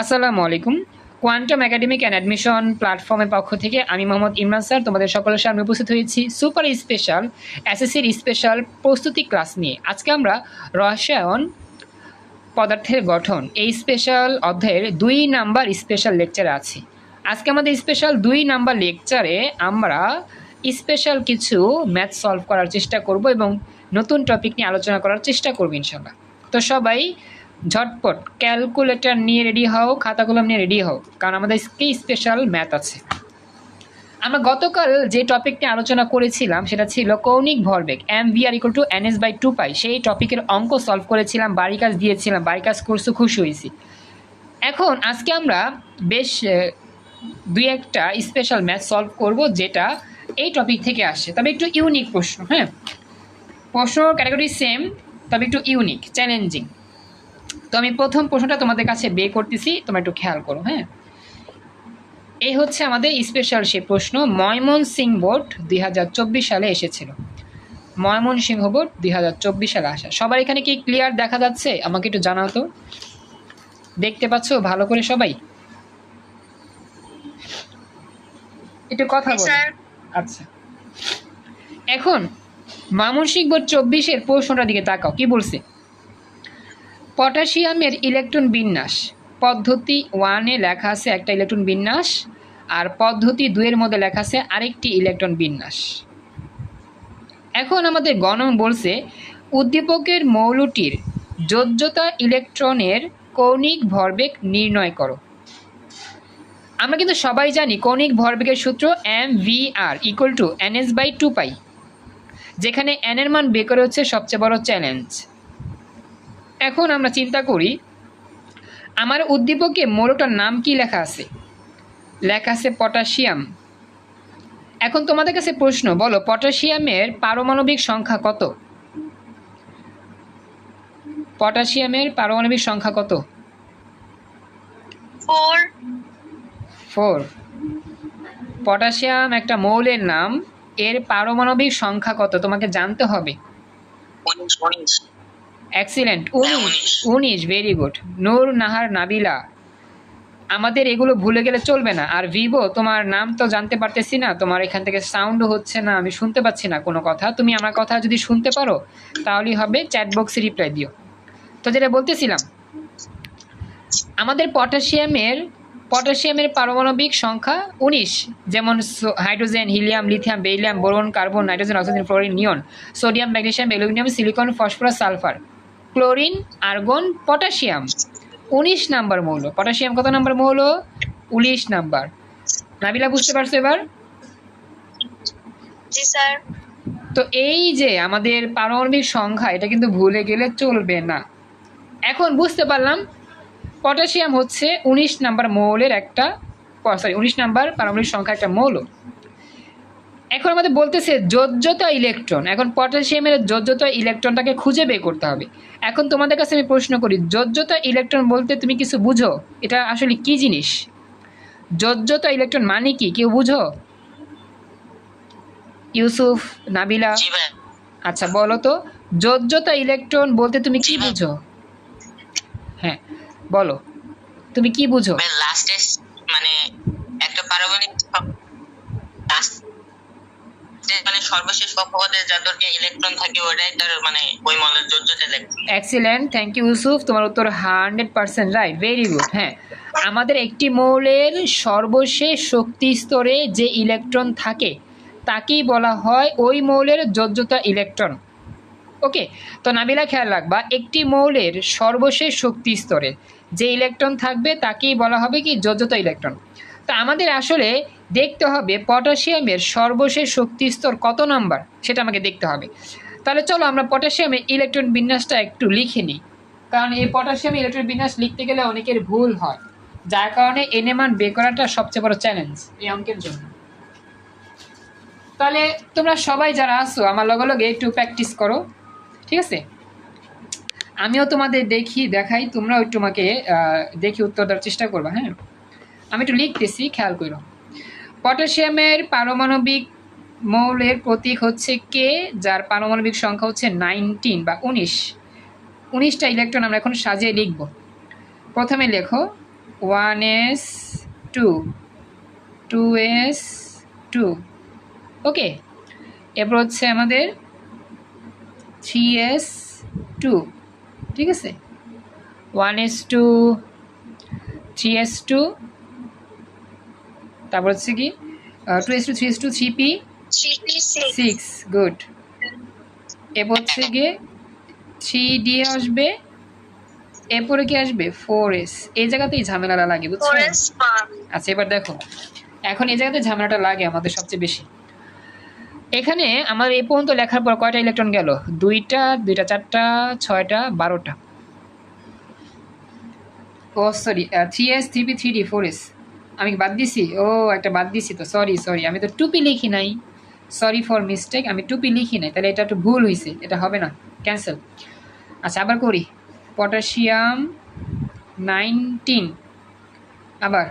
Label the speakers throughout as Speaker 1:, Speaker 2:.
Speaker 1: আসসালামু আলাইকুম quantum academic and admission প্ল্যাটফর্মের পক্ষ থেকে আমি মোহাম্মদ ইমরান স্যার তোমাদের সকলের সামনে উপস্থিত হয়েছি সুপার স্পেশাল এসএসসির স্পেশাল প্রস্তুতি ক্লাস নিয়ে আজকে আমরা রসায়ন পদার্থের গঠন এই স্পেশাল অধ্যায়ের দুই নাম্বার স্পেশাল লেকচার আছে আজকে আমাদের স্পেশাল দুই নাম্বার লেকচারে আমরা স্পেশাল কিছু ম্যাথ সলভ করার চেষ্টা করব এবং নতুন টপিক নিয়ে আলোচনা করার চেষ্টা করবো ইনশাল্লাহ তো সবাই ঝটপট ক্যালকুলেটার নিয়ে রেডি হও খাতা কলম নিয়ে রেডি হও কারণ আমাদের কি স্পেশাল ম্যাথ আছে আমরা গতকাল যে টপিকটি আলোচনা করেছিলাম সেটা ছিল কৌনিক ভরবেগ M V R equal to N S by two pi সেই টপিকের অঙ্ক সলভ করেছিলাম বাড়ি কাজ দিয়েছিলাম বাড়ি কাজ করছো খুশি হয়েছি এখন আজকে আমরা বেশ দুই একটা স্পেশাল ম্যাথ সলভ করব যেটা এই টপিক থেকে আসে তবে একটু ইউনিক প্রশ্ন হ্যাঁ প্রশ্ন ক্যাটাগরি সেম তবে একটু ইউনিক চ্যালেঞ্জিং তো আমি প্রথম প্রশ্নটা তোমাদের কাছে বে করতেছি তোমরা একটু খেয়াল করো হ্যাঁ এই হচ্ছে আমাদের স্পেশাল সে প্রশ্ন ময়মন সিং বোর্ড দুই সালে এসেছিল ময়মন সিংহ বোর্ড দুই সালে আসা সবার এখানে কি ক্লিয়ার দেখা যাচ্ছে আমাকে একটু জানাও তো দেখতে পাচ্ছ ভালো করে সবাই একটু কথা বল আচ্ছা এখন সিং বোর্ড চব্বিশের প্রশ্নটার দিকে তাকাও কি বলছে পটাশিয়ামের ইলেকট্রন বিন্যাস পদ্ধতি ওয়ানে লেখা আছে একটা ইলেকট্রন বিন্যাস আর পদ্ধতি দুয়ের মধ্যে লেখা আছে আরেকটি ইলেকট্রন বিন্যাস এখন আমাদের গণন বলছে উদ্দীপকের মৌলটির যোজ্যতা ইলেকট্রনের কৌণিক ভরবেগ নির্ণয় করো আমরা কিন্তু সবাই জানি কৌণিক ভরবেগের সূত্র M V R equal to N S by two pi যেখানে এনের মান বের করে হচ্ছে সবচেয়ে বড় চ্যালেঞ্জ এখন আমরা চিন্তা করি আমার উদ্দীপকে মোরোটার নাম কি লেখা আছে লেখা আছে পটাশিয়াম এখন তোমাদের কাছে প্রশ্ন বলো পটাশিয়ামের পারমাণবিক সংখ্যা কত পটাশিয়ামের পারমাণবিক সংখ্যা কত ফোর পটাশিয়াম একটা মৌলের নাম এর পারমাণবিক সংখ্যা কত তোমাকে জানতে হবে এক্সিলেন্ট উনিশ উনিশ ভেরি গুড নূর নাহার নাবিলা আমাদের এগুলো ভুলে গেলে চলবে না আর ভিভো তোমার নাম তো জানতে পারতেছি না তোমার এখান থেকে সাউন্ডও হচ্ছে না আমি শুনতে পাচ্ছি না কোনো কথা তুমি আমার কথা যদি শুনতে পারো তাহলেই হবে চ্যাটবক্সে রিপ্লাই দিও তো যেটা বলতেছিলাম আমাদের পটাশিয়ামের পটাশিয়ামের পারমাণবিক সংখ্যা উনিশ যেমন hydrogen helium lithium beryllium boron carbon nitrogen oxygen fluorine neon sodium magnesium aluminium silicon phosphorus sulphur chlorine argon potassium উনিশ নাম্বার মৌল পটাশিয়াম কত নাম্বার মৌল উনিশ নাম্বার নাবিলা বুঝতে পারছো এবার তো এই যে আমাদের পারমাণবিক সংখ্যা এটা কিন্তু ভুলে গেলে চলবে না এখন বুঝতে পারলাম পটাশিয়াম হচ্ছে উনিশ নাম্বার মৌলের একটা সরি উনিশ নাম্বার পারমাণবিক সংখ্যা একটা মৌল এখন আমাদের বলতেছে যোজ্যতা ইলেকট্রন এখন পটাশিয়ামের যোজ্যতা ইলেকট্রনটাকে খুঁজে বের করতে হবে এখন তোমাদের কাছে আমি প্রশ্ন করি যোজ্যতা ইলেকট্রন বলতে তুমি কিছু বুঝো এটা আসলে কি জিনিস যোজ্যতা ইলেকট্রন মানে কি কেউ বুঝো ইউসুফ নাবিলা আচ্ছা বলো তো যোজ্যতা ইলেকট্রন বলতে তুমি কি বুঝো হ্যাঁ বলো তুমি কি বুঝো মানে একটা পারমাণবিক যে মানে সর্বশেষ কক্ষপথে ইলেকট্রন থাকে ওটাই তার মানে electron excellent thank you Yusuf তোমার উত্তর hundred percent right very good হ্যাঁ আমাদের একটি মৌলের সর্বশেষ শক্তি স্তরে যে ইলেকট্রন থাকে তাকেই বলা হয় ওই মৌলের যোজ্যতা ইলেকট্রন ওকে তো নাবিলা খেয়াল রাখবা একটি মৌলের সর্বশেষ শক্তি স্তরে যে ইলেকট্রন থাকবে তাকেই বলা হবে কি যোজ্যতা ইলেকট্রন তো আমাদের আসলে দেখতে হবে পটাশিয়ামের সর্বশেষ শক্তি স্তর কত নাম্বার সেটা আমাকে দেখতে হবে তাহলে চলো আমরা পটাশিয়ামের ইলেকট্রন বিন্যাসটা একটু লিখে নিই কারণ এই পটাশিয়াম ইলেকট্রন বিন্যাস লিখতে গেলে অনেকের ভুল হয় যার কারণে এনে মান বের করাটা সবচেয়ে বড় চ্যালেঞ্জ এই অঙ্কের জন্য তাহলে তোমরা সবাই যারা আসো আমার লগে লগে একটু প্র্যাকটিস করো ঠিক আছে আমিও তোমাদের দেখি দেখাই তোমরাও একটু আমাকে দেখি উত্তর দেওয়ার চেষ্টা করবা হ্যাঁ আমি একটু লিখতেছি খেয়াল করো পটাশিয়ামের পারমাণবিক মৌলের প্রতীক হচ্ছে কে যার পারমাণবিক সংখ্যা হচ্ছে নাইনটিন বা উনিশ উনিশটা ইলেকট্রন আমরা এখন সাজিয়ে লিখব প্রথমে লেখো one S two two S two okay এরপর হচ্ছে আমাদের থ্রি এস টু ঠিক আছে one S two three S two তারপর হচ্ছে কি two S two three S two three P six good এরপর হচ্ছে গিয়ে থ্রি ডি আসবে এরপরে কি আসবে ফোর এস এই জায়গাতেই ঝামেলাটা লাগে বুঝছো আচ্ছা এবার দেখো এখন এই জায়গাতে ঝামেলাটা লাগে আমাদের সবচেয়ে বেশি এখানে আমার এই পর্যন্ত লেখার পর কয়টা ইলেকট্রন গেল দুইটা দুইটা চারটা ছয়টা বারোটা oh sorry three S three P three D four S আমি বাদ দিছি ও একটা বাদ দিছি তো সরি সরি আমি তো টুপি লিখি নাই সরি ফর মিস্টেক আমি টুপি লিখি নাই তাহলে এটা একটু ভুল হয়েছে এটা হবে না ক্যান্সেল আচ্ছা আবার করি পটাশিয়াম নাইনটিন আবার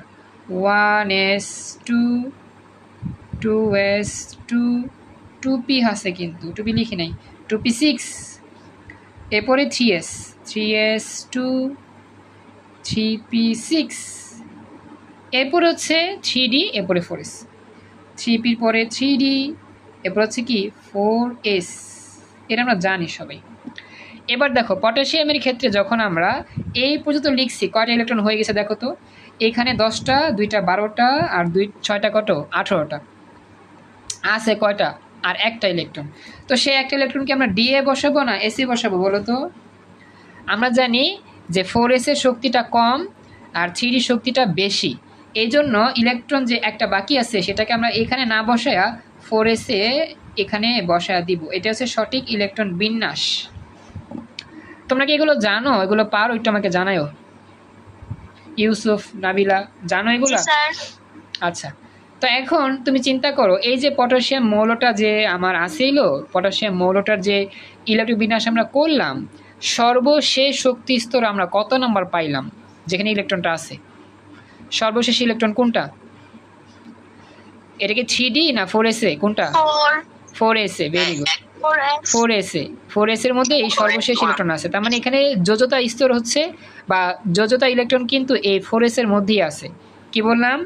Speaker 1: one S two two S two two P আছে কিন্তু টুপি লিখি নাই টুপি সিক্স এরপরে three S three S two three P six এরপরে হচ্ছে থ্রি ডি এরপরে ফোর এস থ্রি পির পরে থ্রি ডি এরপর হচ্ছে কি ফোর এস এটা আমরা জানি সবাই এবার দেখো পটাশিয়ামের ক্ষেত্রে যখন আমরা এই পর্যন্ত লিখছি কয়টা ইলেকট্রন হয়ে গেছে দেখো তো এখানে দশটা দুইটা বারোটা আর দুই ছয়টা কত আঠেরোটা আছে কয়টা আর একটা ইলেকট্রন তো সেই একটা ইলেকট্রনকে আমরা ডিএ বসাবো না এসি বসাবো বলো তো আমরা জানি যে ফোর এসের শক্তিটা কম আর থ্রি শক্তিটা বেশি এই জন্য ইলেকট্রন যে একটা বাকি আছে সেটাকে আমরা এখানে না বসায়া ফোর এসে এখানে বসায়া দিব এটা হচ্ছে সঠিক ইলেকট্রন বিন্যাস তোমরা কি এগুলো জানো এগুলো পারো একটু আমাকে জানায়ও ইউসুফ নাবিলা জানো এগুলো আচ্ছা তো এখন তুমি চিন্তা করো এই যে পটাশিয়াম মৌলটা যে আমার আসেইল পটাশিয়াম মৌলটার যে ইলেকট্রিক বিন্যাস আমরা করলাম সর্বশেষ শক্তি স্তর আমরা কত নাম্বার পাইলাম যেখানে ইলেকট্রনটা আছে সর্বশেষ ইলেকট্রন কোনটা এটা কি থ্রি ডি না ফোর এস এ কোনটা ফোর এস এ ভেরি গুড ফোর এস এ ফোর এস এর মধ্যে এই সর্বশেষ ইলেকট্রন আছে তার মানে এখানে যোজতা স্তর হচ্ছে বা যোজতা ইলেকট্রন কিন্তু এই ফোর এস এর মধ্যেই আছে কি বললাম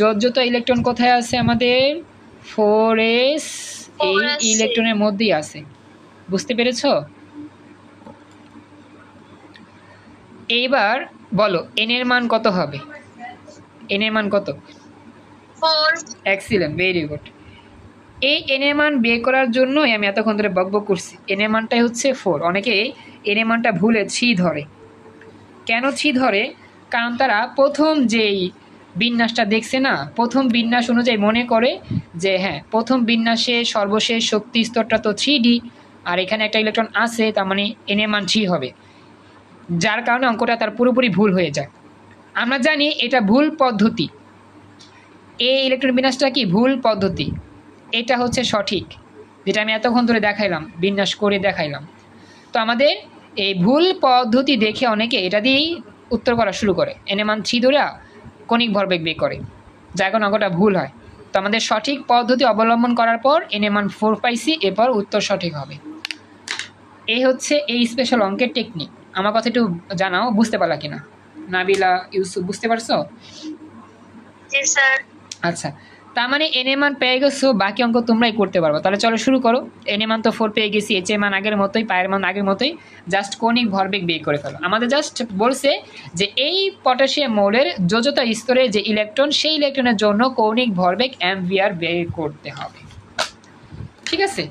Speaker 1: যোজতা ইলেকট্রন কোথায় আছে আমাদের ফোর এস এই ইলেকট্রনের মধ্যেই আছে বুঝতে পেরেছ এইবার বলো এন এর মান কত হবে এন এর মান কত ফোর এক্সিলেন্ট ভেরি গুড এই এন এর মান বের করার জন্যই আমি এতক্ষণ ধরে বকবক করছি এন এর মানটাই হচ্ছে ফোর অনেকে এন এর মানটা ভুলে ছি ধরে কেন ছি ধরে কারণ তারা প্রথম যেই বিন্যাসটা দেখছে না প্রথম বিন্যাস অনুযায়ী মনে করে যে হ্যাঁ প্রথম বিন্যাসে সর্বশেষ শক্তি স্তরটা তো থ্রি ডি আর এখানে একটা ইলেকট্রন আছে তার মানে এন এর মান থ্রি হবে যার কারণে অঙ্কটা তার পুরোপুরি ভুল হয়ে যায় আমরা জানি এটা ভুল পদ্ধতি এই ইলেকট্রন বিন্যাসটা কি ভুল পদ্ধতি এটা হচ্ছে সঠিক যেটা আমি এতক্ষণ ধরে দেখাইলাম বিন্যাস করে দেখাইলাম তো আমাদের এই ভুল পদ্ধতি দেখে অনেকে এটা দিয়েই উত্তর করা শুরু করে এনে মান থ্রি ধরে কণিক ভরবেগ বেগ করে এখন অঙ্কটা ভুল হয় তো আমাদের সঠিক পদ্ধতি অবলম্বন করার পর এনে মান ফোর পাইসি এরপর উত্তর সঠিক হবে এই হচ্ছে এই স্পেশাল অঙ্কের টেকনিক আমার কথা একটু জানাও বুঝতে পারলা কিনা নাবিলা ইউসুফ বুঝতে পারছো আচ্ছা তার মানে এন এম পেয়ে গেছো বাকি অঙ্ক তোমরাই করতে পারবো তাহলে চলো শুরু করো এন এম তো ফোর পেয়ে গেছি এইচ এম আগের মতোই পায়ের মান আগের মতোই জাস্ট কৌণিক ভরবেগ বের করে ফেলো আমাদের জাস্ট বলছে যে এই পটাশিয়াম মৌলের যোজতা স্তরে যে ইলেকট্রন সেই ইলেকট্রনের জন্য কৌণিক ভরবেগ এম অ্যাম্পিয়ার বের করতে হবে ঠিক আছে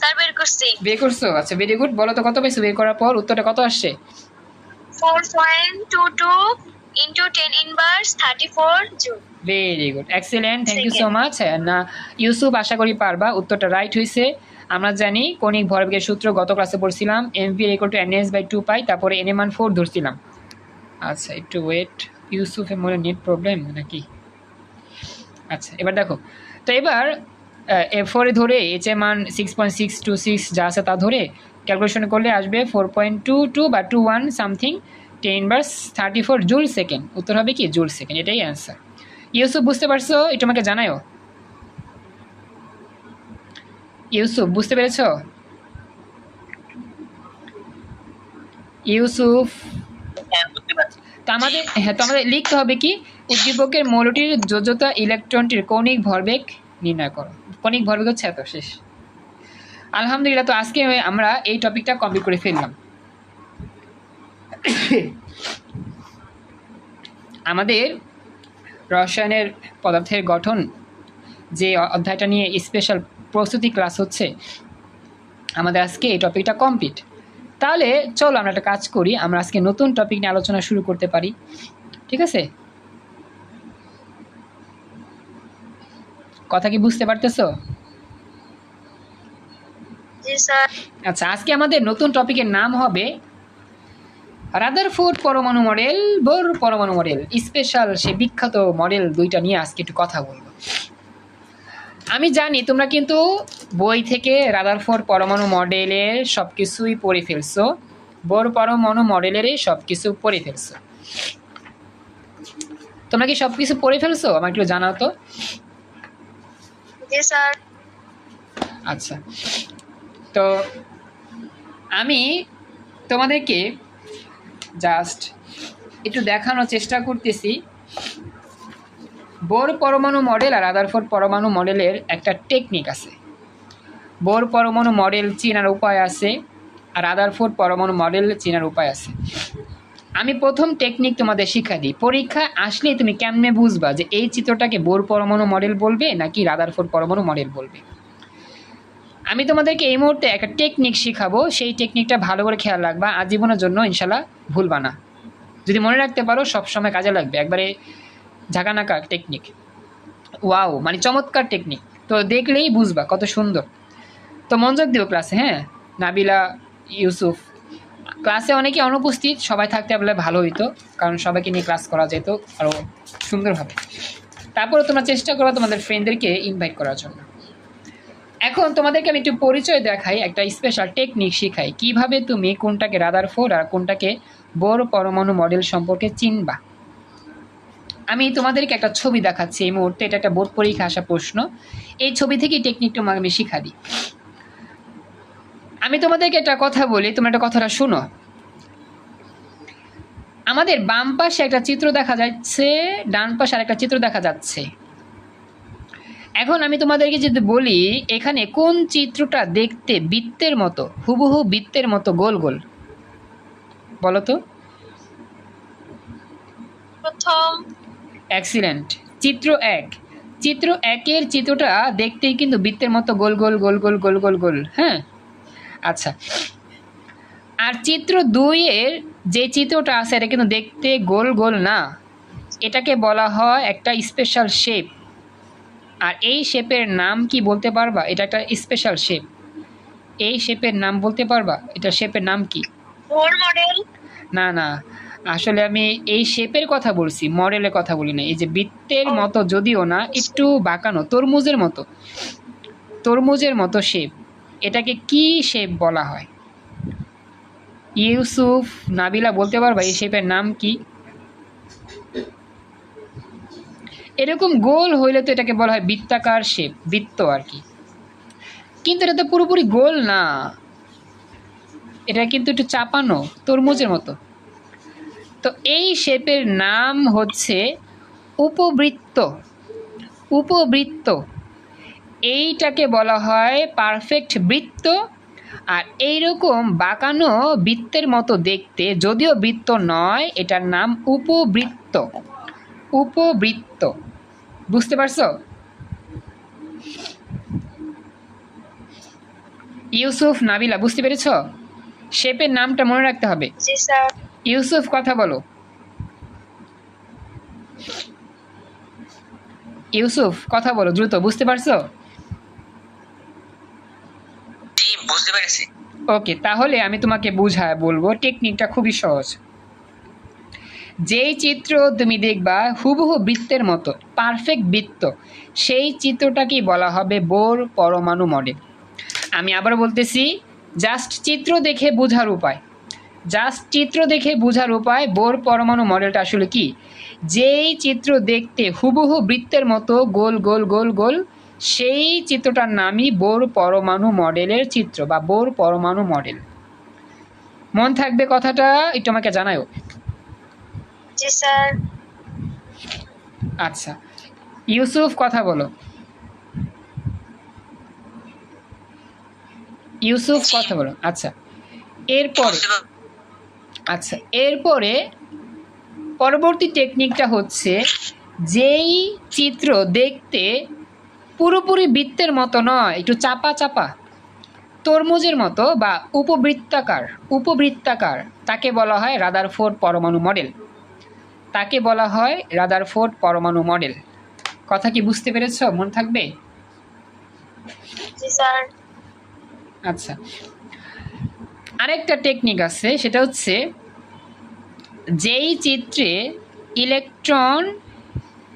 Speaker 1: স্যার বের করছি বের করছো আচ্ছা ভেরি গুড বলো তো কত পেয়েছো বের করার পর উত্তরটা কত আসছে four into inverse very good excellent thank you so much না ইউসুফ আশা করি পারবা উত্তরটা রাইট হয়েছে আমরা জানি কণিক ভরবেগের সূত্র গত ক্লাসে পড়ছিলাম M V equal to N S by two pi তারপরে এন এম ফোর ধরছিলাম আচ্ছা একটু ওয়েট ইউসুফের মনে নেট প্রবলেম নাকি আচ্ছা এবার দেখো তো এবার এ ফোরে ধরে এইচ এ মান six point six two six যা আছে তা ধরে ক্যালকুলেশন করলে আসবে ফোর পয়েন্ট টু টু বা two one something ten bars thirty four joule second উত্তর হবে কি জুল সেকেন্ড এটাই অ্যান্সার ইউসুফ বুঝতে পারছো এটা আমাকে জানায়ও ইউসুফ বুঝতে পেরেছ ইউসুফ হ্যাঁ, তো আমাদের হ্যাঁ তো আমাদের লিখতে হবে কি উদ্দীপকের মৌলটির যোজ্যতা ইলেকট্রনটির কৌণিক ভরবেগ নির্ণয় করো কৌণিক ভরবেগ হচ্ছে এত শেষ আলহামদুলিল্লাহ তো আজকে আমরা এই টপিকটা কমপ্লিট করে ফেললাম আমাদের রসায়নের পদার্থের গঠন যে অধ্যায়টা নিয়ে স্পেশাল প্রস্তুতি ক্লাস হচ্ছে আমাদের আজকে এই টপিকটা কমপ্লিট তাহলে চলো আমরা একটা কাজ করি আমরা আজকে নতুন টপিক নিয়ে আলোচনা শুরু করতে পারি ঠিক আছে কথা কি বুঝতে পারতেছো আচ্ছা।, আচ্ছা আজকে আমাদের নতুন টপিকের নাম হবে রাদার রাদারফোর্ড পরমাণু মডেল বোর পরমাণু মডেল স্পেশাল সে বিখ্যাত মডেল দুইটা নিয়ে আজকে একটু কথা বলবো আমি জানি তোমরা কিন্তু বই থেকে রাদার ফোর পরমাণু মডেলের সব কিছুই পড়ে ফেলছো বোর পরমাণু মডেলেরই সব কিছু পড়ে ফেলছো তোমরা কি সব কিছু পড়ে ফেলছো আমাকে একটু জানাও তো আচ্ছা তো আমি তোমাদেরকে জাস্ট একটু দেখানোর চেষ্টা করতেছি বোর পরমাণু মডেল আর আদারফোর্ড পরমাণু মডেলের একটা টেকনিক আছে বোর পরমাণু মডেল চেনার উপায় আছে আর আদারফোর্ড পরমাণু মডেল চেনার উপায় আছে আমি প্রথম টেকনিক তোমাদের শিক্ষা দিই পরীক্ষা আসলেই তুমি কেমনে বুঝবা যে এই চিত্রটাকে বোর পরমাণু মডেল বলবে নাকি ফোর পরমাণু মডেল বলবে আমি তোমাদেরকে এই মুহূর্তে একটা টেকনিক শিখাবো সেই টেকনিকটা ভালো করে খেয়াল রাখবা আজীবনের জন্য ইনশাল্লাহ ভুলবা না যদি মনে রাখতে পারো সবসময় কাজে লাগবে একবারে ঝাঁকানাকা টেকনিক ওয়াও মানে চমৎকার টেকনিক তো দেখলেই বুঝবা কত সুন্দর তো মনোযোগ দিও ক্লাসে হ্যাঁ নাবিলা ইউসুফ ক্লাসে অনেকে অনুপস্থিত সবাই থাকতে আপনার ভালো হইতো কারণ সবাইকে নিয়ে ক্লাস করা যেত আরও সুন্দরভাবে তারপরে তোমরা চেষ্টা করো তোমাদের ফ্রেন্ডদেরকে ইনভাইট করার জন্য এখন তোমাদেরকে আমি একটু পরিচয় দেখাই একটা স্পেশাল টেকনিক শিখাই কিভাবে তুমি কোনটাকে রাদার ফোর আর কোনটাকে বোর পরমাণু মডেল সম্পর্কে চিনবা আমি তোমাদেরকে একটা ছবি দেখাচ্ছি এই মুহূর্তে এটা একটা বোর্ড পরীক্ষা আসা প্রশ্ন এই ছবি থেকেই তোমাকে আমি শিখা দিই আমি তোমাদেরকে একটা কথা বলি তোমরা একটা কথাটা শুনো আমাদের বাম পাশে একটা চিত্র দেখা যাচ্ছে ডান পাশে আর একটা চিত্র দেখা যাচ্ছে এখন আমি তোমাদেরকে যদি বলি এখানে কোন চিত্রটা দেখতে বৃত্তের মতো হুবহু বৃত্তের মতো গোল গোল বলো তো প্রথম এক্সিলেন্ট চিত্র এক চিত্র একের চিত্রটা দেখতেই কিন্তু বৃত্তের মতো গোল গোল গোল গোল গোল গোল গোল হ্যাঁ আচ্ছা আর চিত্র দুইয়ের যে চিত্রটা আছে এটা কিন্তু দেখতে গোল গোল না এটাকে বলা হয় একটা স্পেশাল শেপ আর এই শেপের নাম কি বলতে পারবা এটা একটা স্পেশাল শেপ এই শেপের নাম বলতে পারবা এটা শেপের নাম কি না না আসলে আমি এই শেপের কথা বলছি মডেলের কথা বলি না এই যে বৃত্তের oh. মতো যদিও না একটু বাঁকানো তরমুজের মতো তরমুজের মতো শেপ এটাকে কি শেপ বলা হয় ইউসুফ নাবিলা বলতে পারবা এই শেপের নাম কি এরকম গোল হইলে তো এটাকে বলা হয় বৃত্তাকার শেপ বৃত্ত আর কি কিন্তু এটা তো পুরোপুরি গোল না এটা কিন্তু একটু চাপানো তরমুজের মতো তো এই শেপের নাম হচ্ছে উপবৃত্ত উপবৃত্ত এইটাকে বলা হয় পারফেক্ট বৃত্ত আর এইরকম বাঁকানো বৃত্তের মতো দেখতে যদিও বৃত্ত নয় এটার নাম উপবৃত্ত উপবৃত্ত বুঝতে পারছো ইউসুফ নাবিলা বুঝতে পেরেছ শেপের নামটা মনে রাখতে হবে ইউসুফ কথা বলো ইউসুফ কথা বলো দ্রুত বুঝতে পারছো বুঝতে পেরেছি ওকে তাহলে আমি তোমাকে বুঝায় বলবো টেকনিকটা খুবই সহজ যেই চিত্র তুমি দেখবা হুবহু বৃত্তের মতো পারফেক্ট বৃত্ত সেই চিত্রটাকেই বলা হবে বোর পরমাণু মডেল আমি আবার বলতেছি জাস্ট চিত্র দেখে বোঝার উপায় জাস্ট চিত্র দেখে বোঝার উপায় বোর পরমাণু মডেলটা আসলে কি যেই চিত্র দেখতে হুবহু বৃত্তের মতো গোল গোল গোল গোল সেই চিত্রটার নামই বোর পরমাণু মডেলের চিত্র বা বোর পরমাণু মডেল মন থাকবে কথাটা একটু আমাকে জানায়ও জি স্যার আচ্ছা ইউসুফ কথা বলো ইউসুফ কথা বলো আচ্ছা এরপরে আচ্ছা এরপরে পরবর্তী টেকনিকটা হচ্ছে যেই চিত্র দেখতে পুরোপুরি বৃত্তের মতো নয় একটু চাপা চাপা তরমুজের মতো বা উপবৃত্তাকার উপবৃত্তাকার তাকে বলা হয় রাদার ফোর পরমাণু মডেল তাকে বলা হয় ফোর্ড পরমাণু মডেল কথা কি বুঝতে পেরেছ মনে থাকবে আচ্ছা আরেকটা টেকনিক আছে সেটা হচ্ছে যেই চিত্রে ইলেকট্রন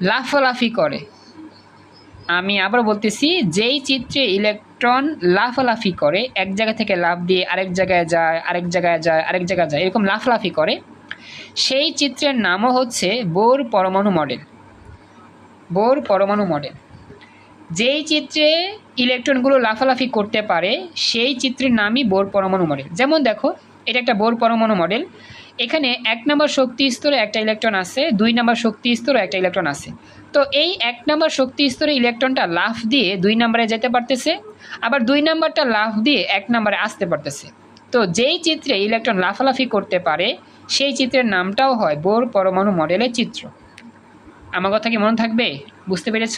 Speaker 1: লাফালাফি করে আমি আবার বলতেছি যেই চিত্রে ইলেকট্রন লাফালাফি করে এক জায়গা থেকে লাফ দিয়ে আরেক জায়গায় যায় আরেক জায়গায় যায় আরেক জায়গায় যায় এরকম লাফালাফি করে সেই চিত্রের নামও হচ্ছে বোর পরমাণু মডেল বোর পরমাণু মডেল যেই চিত্রে ইলেকট্রনগুলো লাফালাফি করতে পারে সেই চিত্রের নামই বোর পরমাণু মডেল যেমন দেখো এটা একটা বোর পরমাণু মডেল এখানে এক নম্বর শক্তি স্তরে একটা ইলেকট্রন আছে দুই নম্বর শক্তি স্তরে একটা ইলেকট্রন আছে তো এই এক নম্বর শক্তি স্তরে ইলেকট্রনটা লাফ দিয়ে দুই নম্বরে যেতে পারতেছে আবার দুই নম্বরটা লাফ দিয়ে এক নম্বরে আসতে পারতেছে তো যেই চিত্রে ইলেকট্রন লাফালাফি করতে পারে সেই চিত্রের নামটাও হয় বোর পরমাণু মডেলের চিত্র আমার কথা কি মনে থাকবে বুঝতে পেরেছ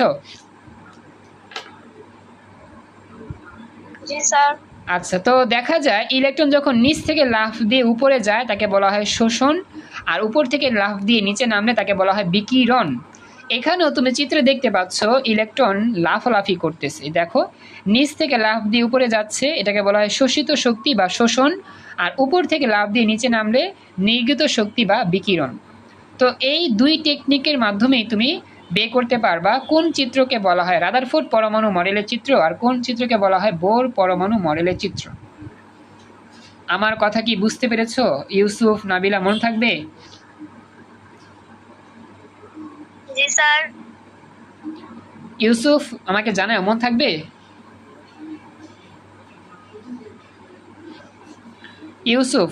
Speaker 1: আচ্ছা তো দেখা যায় ইলেকট্রন যখন নিচ থেকে লাফ দিয়ে উপরে যায় তাকে বলা হয় শোষণ আর উপর থেকে লাফ দিয়ে নিচে নামলে তাকে বলা হয় বিকিরণ এখানেও তুমি চিত্রে দেখতে পাচ্ছ ইলেকট্রন লাফালাফি করতেছে দেখো নিচ থেকে লাফ দিয়ে উপরে যাচ্ছে এটাকে বলা হয় শোষিত শক্তি বা শোষণ আর উপর থেকে লাভ দিয়ে নিচে নামলে নির্গত শক্তি বা বিকিরণ তো এই দুই টেকনিকের মাধ্যমেই তুমি বে করতে পারবা কোন চিত্রকে বলা হয় রাদারফোর্ড পরমাণু মডেলের চিত্র আর কোন চিত্রকে বলা হয় বোর পরমাণু মডেলের চিত্র আমার কথা কি বুঝতে পেরেছ ইউসুফ নাবিলা মনে থাকবে ইউসুফ আমাকে জানায় মন থাকবে ইউসুফ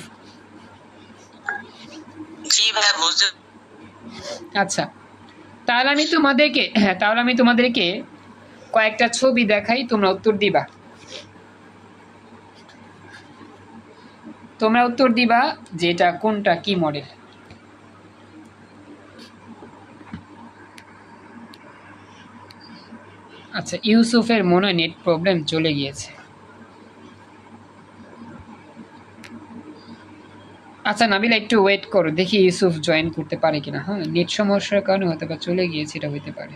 Speaker 1: আচ্ছা তাহলে আমি তোমাদেরকে হ্যাঁ তাহলে আমি তোমাদেরকে কয়েকটা ছবি দেখাই তোমরা উত্তর দিবা তোমরা উত্তর দিবা যেটা কোনটা কি মডেল আচ্ছা ইউসুফের মনে নেট প্রবলেম চলে গিয়েছে আচ্ছা নাবিলা একটু ওয়েট করো দেখি ইউসুফ জয়েন করতে পারে কিনা হ্যাঁ নেট সমস্যার কারণে হয়তো বা চলে গিয়েছে এটা হইতে পারে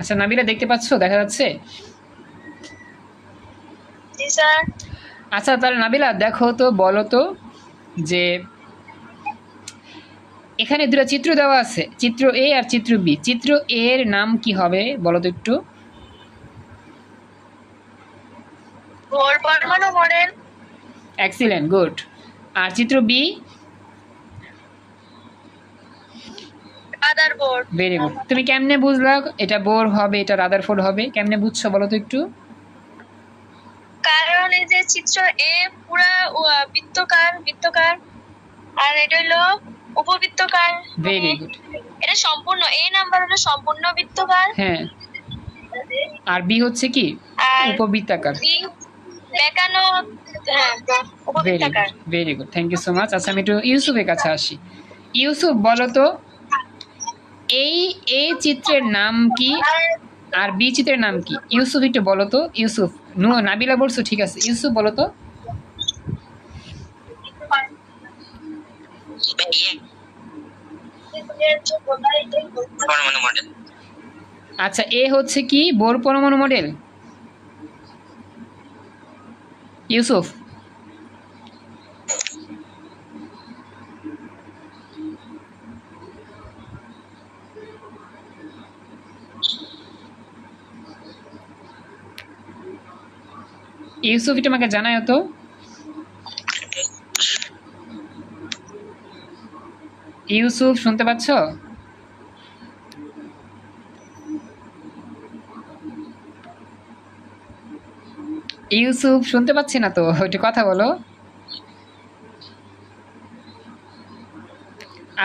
Speaker 1: আচ্ছা নাবিলা দেখতে পাচ্ছো দেখা যাচ্ছে আচ্ছা তাহলে নাবিলা দেখো তো বলো তো যে এখানে দুটো চিত্র দেওয়া আছে চিত্র এ আর চিত্র বি চিত্র এ এর নাম কি হবে বলো তো একটু এক্সিলেন্ট গুড আর চিত্র বি ভেরি গুড তুমি কেমনে বুঝলা এটা বোর হবে এটা রাদারফোর্ড হবে কেমনে বুঝছো বলো তো একটু বলি যে চিত্র এ পুরা বৃত্তকার বৃত্তকার আর এটা হলো উপবৃত্তকার ভেরি গুড এটা সম্পূর্ণ এ নাম্বার হলো সম্পূর্ণ বৃত্তকার হ্যাঁ আর বি হচ্ছে কি উপবৃত্তাকার বেকানো হ্যাঁ, উপবৃত্তাকার very good thank you so much আচ্ছা আমি একটু ইউসুফের কাছে আসি ইউসুফ বলো তো এই এ চিত্রের নাম কি আর বি চিত্রের নাম কি ইউসুফ একটু বলো তো ইউসুফ নাবিলা বলছো ঠিক আছে ইউসুফ বলো তো আচ্ছা এ হচ্ছে কি বোর পরমাণু মডেল ইউসুফ ইউসুফি তোমাকে জানায় তো ইউসুফ শুনতে পাচ্ছ ইউসুফ শুনতে পাচ্ছি না তো একটু কথা বলো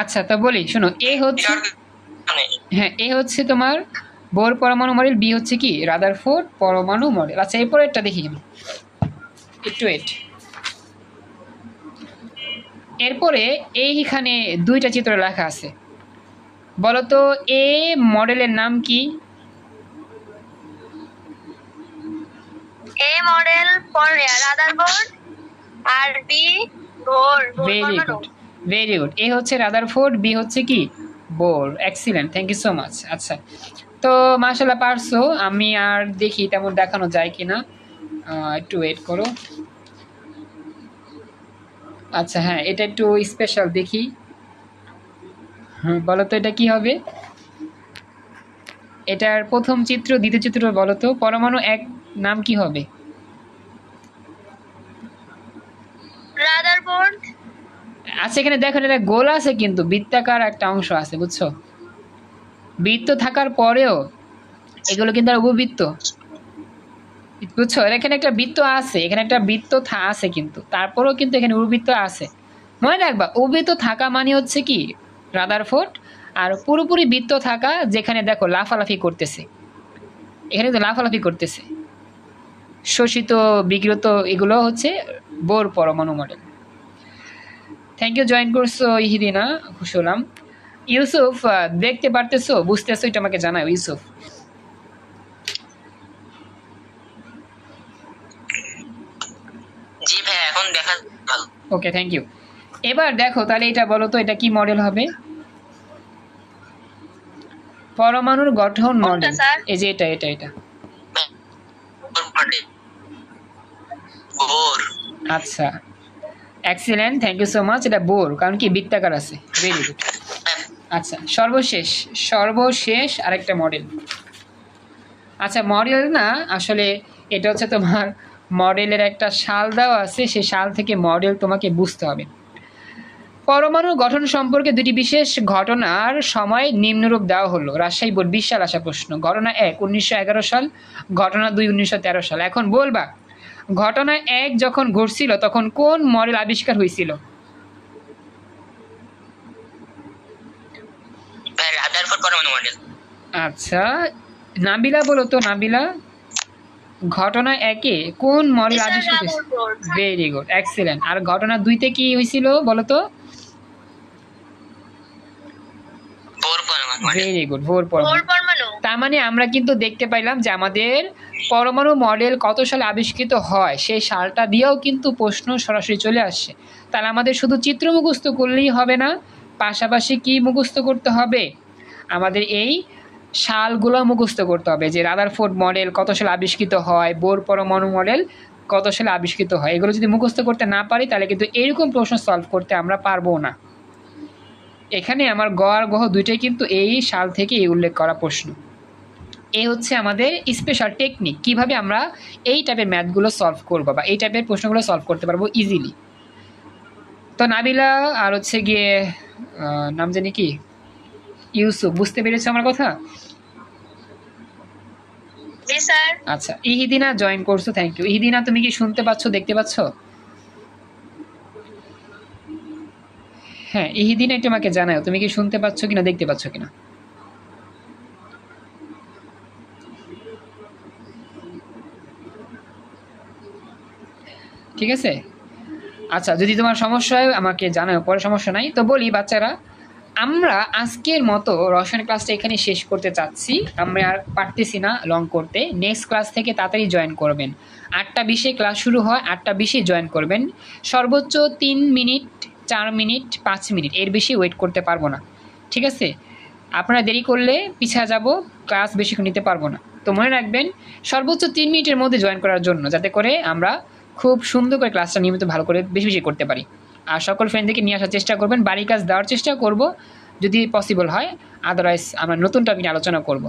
Speaker 1: আচ্ছা তা বলি শোনো এ হচ্ছে হ্যাঁ এ হচ্ছে তোমার বোর পরমাণু মডেল বি হচ্ছে কি রাদার ফোর পরমাণু মডেল আচ্ছা এরপর একটা দেখি একটু এট এরপরে এইখানে দুইটা চিত্র লেখা আছে বলতো এ মডেলের নাম কি এ মডেল আর B very good very good A হচ্ছে রাদার ফোর্ড বি হচ্ছে কি Bohr excellent thank you so much আচ্ছা তো মাসাল্লাহ পারছো আমি আর দেখি তেমন দেখানো যায় কিনা একটু ওয়েট করো আচ্ছা হ্যাঁ এটা একটু স্পেশাল দেখি হ্যাঁ বলো তো এটা কি হবে এটার প্রথম চিত্র দ্বিতীয় চিত্র বলো তো পরমাণু এক নাম কি হবে আচ্ছা এখানে দেখো এটা গোল আছে কিন্তু বৃত্তাকার একটা অংশ আছে বুঝছো বৃত্ত থাকার পরেও এগুলো কিন্তু আর উপবৃত্ত বুঝছো এখানে একটা বৃত্ত আছে এখানে একটা বৃত্ত আছে কিন্তু তারপরেও কিন্তু এখানে উপবৃত্ত আছে মনে রাখবা উপবৃত্ত থাকা মানে হচ্ছে কি রাদার ফোর্ট আর পুরোপুরি বৃত্ত থাকা যেখানে দেখো লাফালাফি করতেছে এখানে কিন্তু লাফালাফি করতেছে শোষিত বিকৃত এগুলো হচ্ছে বোর পরমাণু মডেল থ্যাংক ইউ জয়েন করছো ইহিদিনা খুশি হলাম ইউসুফ দেখতে পারতেছো বুঝতেছো এটা আমাকে জানাও ইউসুফ ওকে থ্যাংক ইউ এবার দেখো তাহলে এটা বলো তো এটা কি মডেল হবে পরমাণুর গঠন মডেল এই যে এটা এটা এটা আচ্ছা excellent thank you so much এটা বোর কারণ কি বৃত্তাকার আছে ভেরি গুড আচ্ছা সর্বশেষ সর্বশেষ আরেকটা মডেল আচ্ছা মডেল না আসলে এটা হচ্ছে তোমার মডেলের একটা শাল দেওয়া আছে সে শাল থেকে মডেল তোমাকে বুঝতে হবে পরমাণু গঠন সম্পর্কে দুটি বিশেষ ঘটনার সময় নিম্নরূপ দেওয়া হলো রাজশাহী বোর্ড বিশাল আসা প্রশ্ন ঘটনা এক উনিশশো সাল ঘটনা দুই উনিশশো সাল এখন বলবা ঘটনা এক যখন ঘটছিল তখন কোন মডেল আবিষ্কার হয়েছিল আচ্ছা নাবিলা বলো তো নাবিলা ঘটনা একে কোন মডেল আবিষ্কৃত ভেরি গুড এক্সেলেন্ট আর ঘটনা দুইতে কি হয়েছিল বলো তো ভেরি গুড ভোর মানে। মানে? তার মানে আমরা কিন্তু দেখতে পাইলাম যে আমাদের পরমাণু মডেল কত সালে আবিষ্কৃত হয় সেই সালটা দিয়েও কিন্তু প্রশ্ন সরাসরি চলে আসছে তাহলে আমাদের শুধু চিত্র মুখস্থ করলেই হবে না পাশাপাশি কি মুখস্থ করতে হবে আমাদের এই শালগুলো মুখস্থ করতে হবে যে রাদার ফোর্ড মডেল কত সাল আবিষ্কৃত হয় বোর পরমাণু মডেল কত সালে আবিষ্কৃত হয় এগুলো যদি মুখস্থ করতে না পারি তাহলে কিন্তু এরকম প্রশ্ন সলভ করতে আমরা পারবো না এখানে আমার গর গহ দুইটাই কিন্তু এই সাল থেকে এই উল্লেখ করা প্রশ্ন এ হচ্ছে আমাদের স্পেশাল টেকনিক কিভাবে আমরা এই টাইপের ম্যাথগুলো সলভ করবো বা এই টাইপের প্রশ্নগুলো সলভ করতে পারবো ইজিলি তো নাবিলা আর হচ্ছে গিয়ে নাম জানি কি ইউসুফ বুঝতে পেরেছো আমার কথা আচ্ছা ইহিদিনা জয়েন করছো থ্যাংক ইউ ইহিদিনা তুমি কি শুনতে পাচ্ছ দেখতে পাচ্ছ হ্যাঁ ইহিদিনা একটু আমাকে জানাও তুমি কি শুনতে পাচ্ছ কিনা দেখতে পাচ্ছ কিনা ঠিক আছে আচ্ছা যদি তোমার সমস্যা হয় আমাকে জানাও পরে সমস্যা নাই তো বলি বাচ্চারা আমরা আজকের মতো রসায়ন ক্লাসটা এখানে শেষ করতে চাচ্ছি আমরা আর পারতেছি না লং করতে নেক্সট ক্লাস থেকে তাড়াতাড়ি জয়েন করবেন আটটা বিশে ক্লাস শুরু হয় আটটা বিশে জয়েন করবেন সর্বোচ্চ তিন মিনিট চার মিনিট পাঁচ মিনিট এর বেশি ওয়েট করতে পারবো না ঠিক আছে আপনারা দেরি করলে পিছা যাব ক্লাস বেশি নিতে পারবো না তো মনে রাখবেন সর্বোচ্চ তিন মিনিটের মধ্যে জয়েন করার জন্য যাতে করে আমরা খুব সুন্দর করে ক্লাসটা নিয়মিত ভালো করে বেশি বেশি করতে পারি আর সকল ফ্রেন্ডদেরকে নিয়ে আসার চেষ্টা করবেন বাড়ির কাজ দেওয়ার চেষ্টা করব যদি পসিবল হয় আদারওয়াইজ আমরা নতুন টপিক আলোচনা করব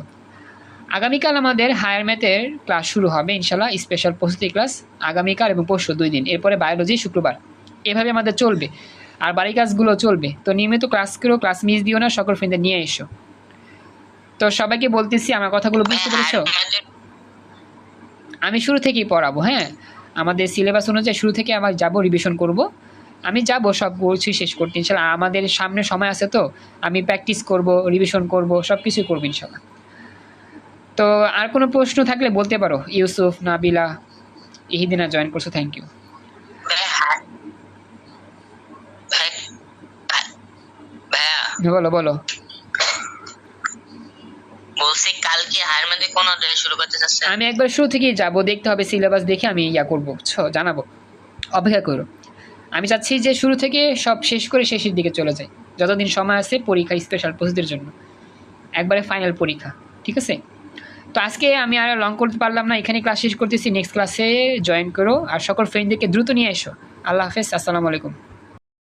Speaker 1: আগামীকাল আমাদের হায়ার ম্যাথের ক্লাস শুরু হবে ইনশাল্লাহ স্পেশাল প্রস্তুতি ক্লাস আগামীকাল এবং পরশু দুই দিন এরপরে বায়োলজি শুক্রবার এভাবে আমাদের চলবে আর বাড়ির কাজগুলো চলবে তো নিয়মিত ক্লাস করেও ক্লাস মিস দিও না সকল ফ্রেন্ডদের নিয়ে এসো তো সবাইকে বলতেছি আমার কথাগুলো বুঝতে পেরেছো হ্যাঁ, হ্যাঁ, হ্যাঁ, আমি শুরু থেকেই পড়াবো হ্যাঁ আমাদের সিলেবাস অনুযায়ী শুরু থেকে আমার যাব রিভিশন করব আমি যাব সব কিছু শেষ করতে ইনশাল্লাহ আমাদের সামনে সময় আছে তো আমি প্র্যাকটিস করব রিভিশন করব সব কিছুই করবো ইনশাল্লাহ তো আর কোনো প্রশ্ন থাকলে বলতে পারো ইউসুফ নাবিলা ইহিদিনা জয়েন করছো থ্যাংক ইউ বলো বলো বলছি কালকে হায়ার মধ্যে কোন অধ্যায় শুরু করতে চাচ্ছেন আমি একবার শুরু থেকে যাব দেখতে হবে সিলেবাস দেখে আমি ইয়া করব বুঝছো জানাবো অপেক্ষা করো আমি চাচ্ছি যে শুরু থেকে সব শেষ করে শেষের দিকে চলে যাই যতদিন সময় আছে পরীক্ষা স্পেশাল পোস্টদের জন্য একবারে ফাইনাল পরীক্ষা ঠিক আছে তো আজকে আমি আর লং করতে পারলাম না এখানে ক্লাস শেষ করতেছি নেক্সট ক্লাসে জয়েন করো আর সকল ফ্রেন্ডদেরকে দ্রুত নিয়ে এসো আল্লাহ হাফেজ আসসালামু আলাইকুম